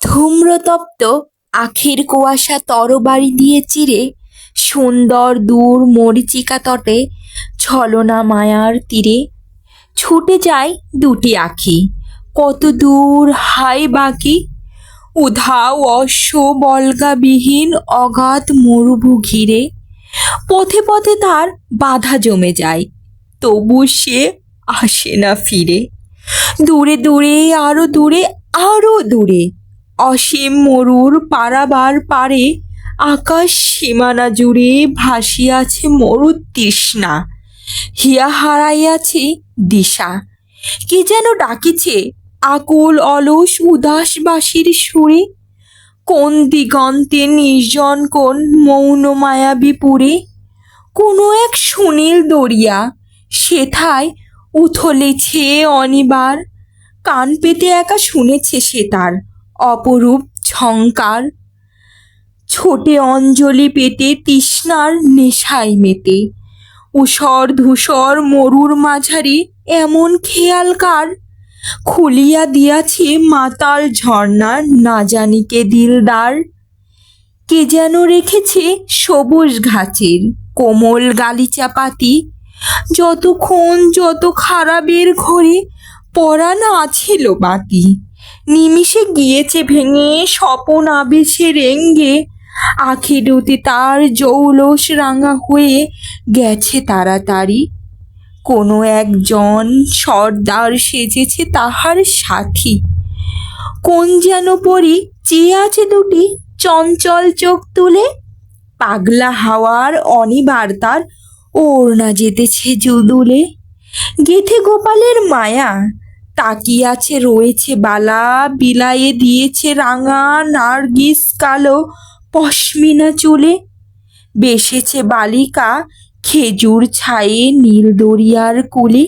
ধূম্রতপ্ত আখের কুয়াশা তরবারি দিয়ে চিরে সুন্দর দূর মরিচিকা তটে ছলনা মায়ার তীরে ছুটে যায় দুটি আখি। কত দূর হাই বাকি, উধাও অশ্ব বলগাবিহীন অগাধ মরুভু ঘিরে পথে পথে তার বাধা জমে যায়, তবু সে আসে না ফিরে। দূরে দূরে, আরও দূরে আরও দূরে। অসীম মরুর পারাবার পারে আকাশ সীমানা জুড়ে ভাসিয়াছে মরুর তৃষ্ণা। হিয়া হারাইয়াছে দিশা। কে যেন ডাকিছে আকুল অলস উদাসবাসীর সুরে। কোন দিগন্তে নির্জন কোন মৌন মায়াবী পুরে। কোনো এক সুনীল দরিয়া সেথায় উথলেছে অনিবার। কান পেতে একা শুনেছে সে তার। অপরূপ ঝঙ্কার ছোটে অঞ্জলি পেতে তৃষ্ণার নেশায় মেতে। উষর ধূসর মরুর মাঝারি এমন খেয়াল কার? খুলিয়া দিয়াছে মাতাল ঝর্ণার না জানি কে দিলদার। কে যেন রেখেছে সবুজ ঘাসের কোমল গালিচা পাতি যতক্ষণ যত খারাপের ঘরে পরাণ আছিল বাতি নিমিষে গিয়েছে ভেঙে স্বপন আবেশে রেঙ্গে। আখি দুটি তার জৌলস রাঙা হয়ে গেছে তাড়াতাড়ি। কোনো একজন সর্দার সেজেছে তাহার সাথী। কোন যেন পরি চেয়ে আছে দুটি চঞ্চল চোখ তুলে। পাগলা হাওয়ার অনিবার তার ওড়না যেতেছে জুদুলে গেথে গোপালের মায়া তাকিয়াছে রয়েছে বালা, বিলায়ে দিয়েছে রাঙা, নার্গিস কালো পশমিনা চুলে। বেসেছে বালিকা খেজুর ছায়ে নীল দরিয়ার কুলে।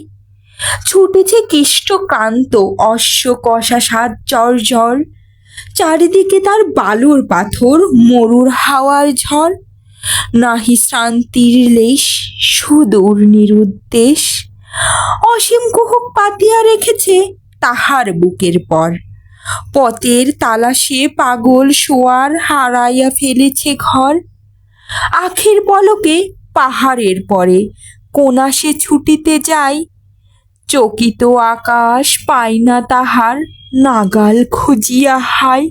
ছুটেছে কেষ্টকান্ত অশ্ব কষা সাত ঝড়। চারিদিকে তার বালুর পাথর, মরুর হাওয়ার ঝড়। নাহি শান্তির লেশ, সুদূর নিরুদ্দেশ। অসীম কুহুক পাতিয়া রেখেছে তাহার বুকের পর। পথের তালাশে পাগল শোয়ার হারাইয়া ফেলেছে ঘর। আখির পলকে পাহাড়ের পরে কোনা সে ছুটিতে যায় চকিত আকাশ পায় না তাহার, নাগাল খুঁজিয়া হায়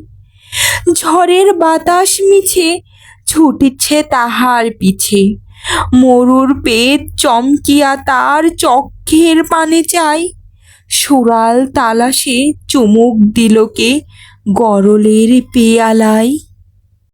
ঝড়ের বাতাস মিছে, ছুটিছে তাহার পিছে। মরুর পেট চমকিয়া তার চক্ষের পানে চাই। সুরাল তালাশে চুমুক দিলকে গরলের পেয়ালায়।